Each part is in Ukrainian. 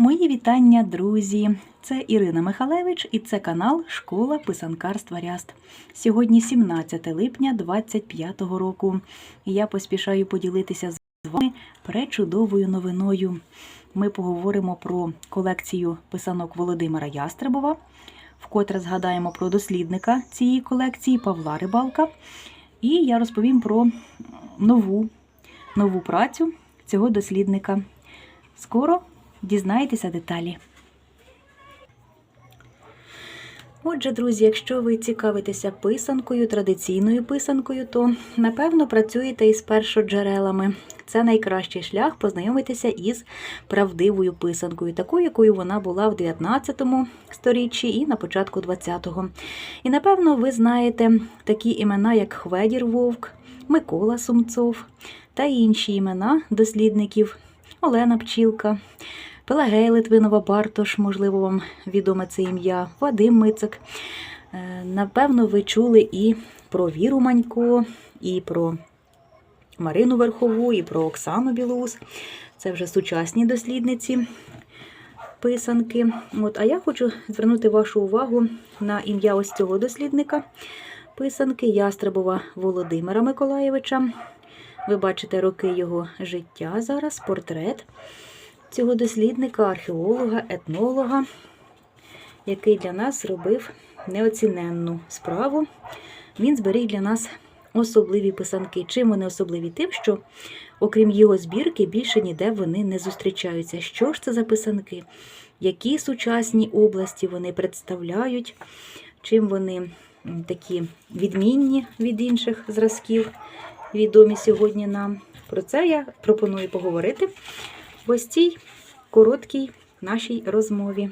Мої вітання, друзі! Це Ірина Михалевич і це канал Школа писанкарства Ряст. Сьогодні 17 липня 2025 року. Я поспішаю поділитися з вами пречудовою новиною. Ми поговоримо про колекцію писанок Володимира Ястребова, вкотре згадаємо про дослідника цієї колекції Павла Рибалка. І я розповім про нову, нову працю цього дослідника. Скоро дізнаєтеся деталі. Отже, друзі, якщо ви цікавитеся писанкою, традиційною писанкою, то напевно працюєте із першоджерелами. Це найкращий шлях познайомитися із правдивою писанкою, такою, якою вона була в 19 сторіччі і на початку 20-го. І напевно ви знаєте такі імена, як Хведір Вовк, Микола Сумцов та інші імена дослідників Олена Пчілка. Пелагея Литвинова Бартош, можливо, вам відоме це ім'я, Вадим Мицик. Е, Напевно, ви чули і про Віру Манько, і про Марину Верхову, і про Оксану Білоус. Це вже сучасні дослідниці писанки. От, а я хочу звернути вашу увагу на ім'я ось цього дослідника писанки Ястребова Володимира Миколаєвича. Ви бачите роки його життя зараз, портрет цього дослідника, археолога, етнолога, який для нас зробив неоціненну справу. Він зберіг для нас особливі писанки. Чим вони особливі? Тим, що, окрім його збірки, більше ніде вони не зустрічаються. Що ж це за писанки? Які сучасні області вони представляють, чим вони такі відмінні від інших зразків, відомі сьогодні нам. Про це я пропоную поговорити в ось цій короткій нашій розмові.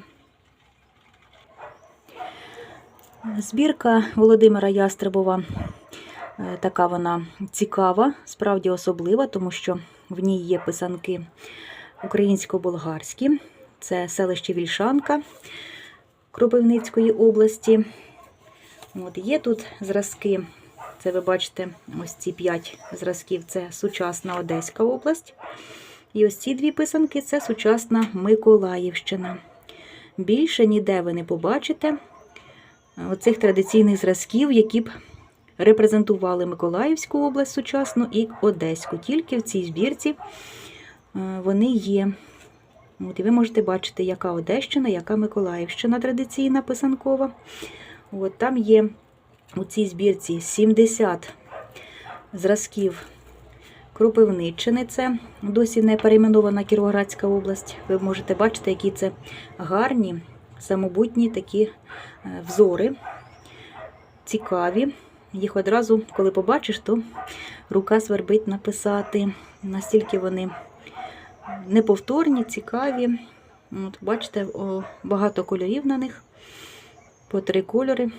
Збірка Володимира Ястребова е, така вона цікава, справді особлива, тому що в ній є писанки українсько-болгарські, це селище Вільшанка Кропивницької області. От, Є тут зразки, це ви бачите, ось ці п'ять зразків це сучасна Одеська область. І ось ці дві писанки це сучасна Миколаївщина. Більше ніде ви не побачите оцих традиційних зразків, які б репрезентували Миколаївську область сучасну і Одеську. Тільки в цій збірці е, вони є. От, І ви можете бачити, яка Одещина, яка Миколаївщина традиційна писанкова. От, Там є у цій збірці 70 зразків Кропивниччини. Це досі не перейменована Кіровоградська область. Ви можете бачити, які це гарні, самобутні такі е, взори, цікаві. Їх одразу, коли побачиш, то рука свербить написати. Настільки вони неповторні, цікаві. От, Бачите, багато кольорів на них, по три кольори.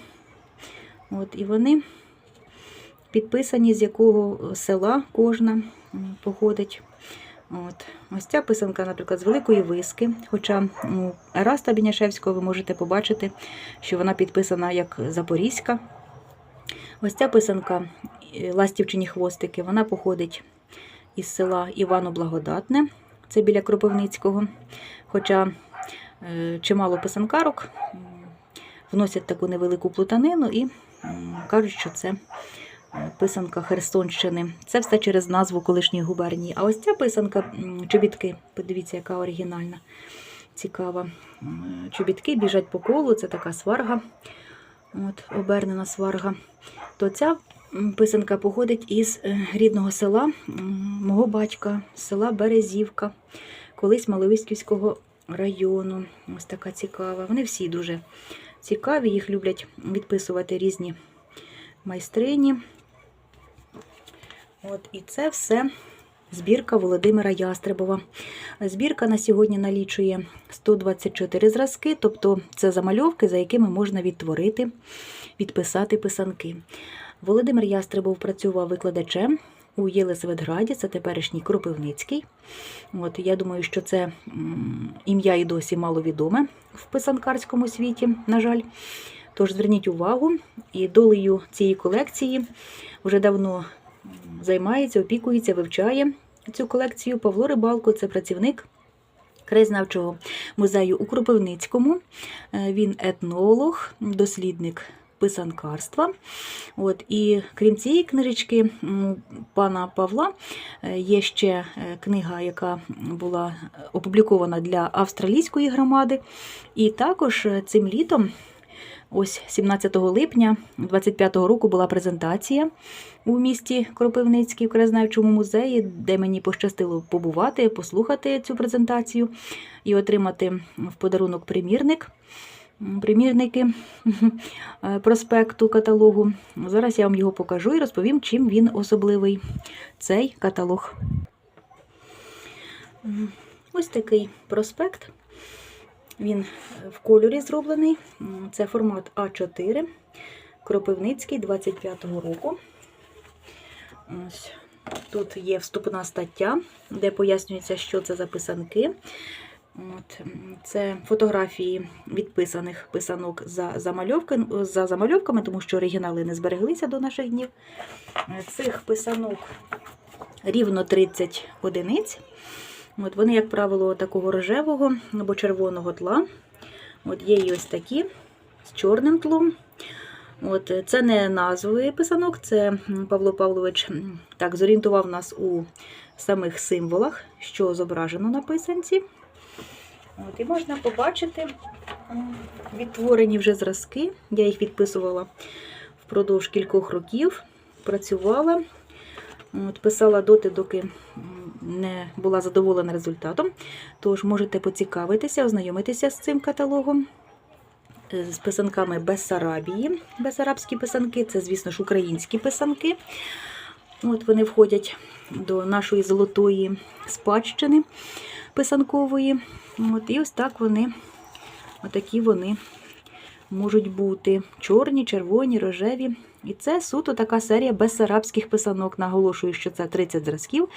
От, І вони підписані, з якого села кожна походить. От. Ось ця писанка, наприклад, з Великої Виски. Хоча у Ераста Біняшевського ви можете побачити, що вона підписана як Запорізька. Ось ця писанка Ластівчині хвостики, вона походить із села Івано-Благодатне, це біля Кропивницького. Хоча е, чимало писанкарок вносять таку невелику плутанину і кажуть, що це писанка Херсонщини. Це все через назву колишньої губернії. А ось ця писанка чобітки. Подивіться, яка оригінальна, цікава. Чобітки біжать по колу, це така сварга, от, обернена сварга. То ця писанка походить із е, рідного села мого батька, села Березівка, колись Маловиськівського району. Ось така цікава. Вони всі дуже цікаві, їх люблять відписувати різні майстрині. От, І це все збірка Володимира Ястребова. Збірка на сьогодні налічує 124 зразки, тобто це замальовки, за якими можна відтворити, відписати писанки. Володимир Ястребов працював викладачем у Єлисаветграді, це теперішній Кропивницький. От, Я думаю, що це ім'я і досі маловідоме в писанкарському світі, на жаль. Тож зверніть увагу, і долею цієї колекції вже давно займається, опікується, вивчає цю колекцію. Павло Рибалко це працівник краєзнавчого музею у Кропивницькому. Е, Він етнолог, дослідник писанкарства. От, і крім цієї книжечки пана Павла е, є ще е, книга, яка була опублікована для австралійської громади. І також е, цим літом. Ось 17 липня 25-го року була презентація у місті Кропивницький в краєзнавчому музеї, де мені пощастило побувати, послухати цю презентацію і отримати в подарунок примірник. Примірники е, проспекту каталогу. Зараз я вам його покажу і розповім, чим він особливий, цей каталог. Ось такий проспект. Він в кольорі зроблений. Це формат А4, Кропивницький 25-го року. Ось. Тут є вступна стаття, де пояснюється, що це за писанки. От. Це фотографії відписаних писанок за, замальовки, за замальовками, тому що оригінали не збереглися до наших днів. Е, Цих писанок рівно 30 одиниць. От вони, як правило, такого рожевого або червоного тла. От є і ось такі з чорним тлом. От, це не назви писанок, це Павло Павлович так зорієнтував нас у самих символах, що зображено на писанці. От, і можна побачити відтворені вже зразки. Я їх відписувала впродовж кількох років, працювала. От, писала доти, доки не була задоволена результатом. Тож можете поцікавитися, ознайомитися з цим каталогом. Е, З писанками Бессарабії. Бессарабські писанки це, звісно ж, українські писанки. От вони входять до нашої золотої спадщини писанкової. От, і ось так вони, отакі вони можуть бути чорні, червоні, рожеві. І це суто така серія безсарабських писанок. Наголошую, що це 30 зразків.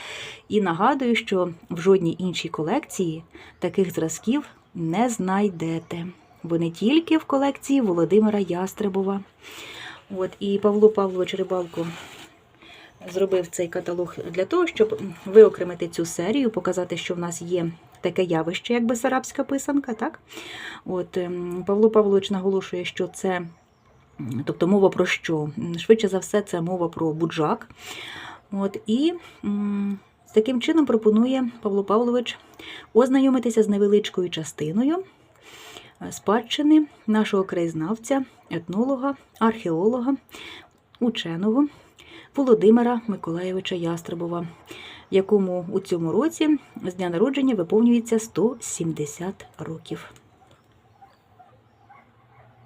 І нагадую, що в жодній іншій колекції таких зразків не знайдете. Вони тільки в колекції Володимира Ястребова. От, і Павло Павлович Рибалко зробив цей каталог для того, щоб виокремити цю серію, показати, що в нас є таке явище, як бесарабська писанка. Так? От, ем, Павло Павлович наголошує, що це, тобто мова про що? Швидше за все, це мова про буджак. От, і таким чином пропонує Павло Павлович ознайомитися з невеличкою частиною е, спадщини нашого краєзнавця, етнолога, археолога, ученого Володимира Миколаєвича Ястребова, якому у цьому році з дня народження виповнюється 170 років.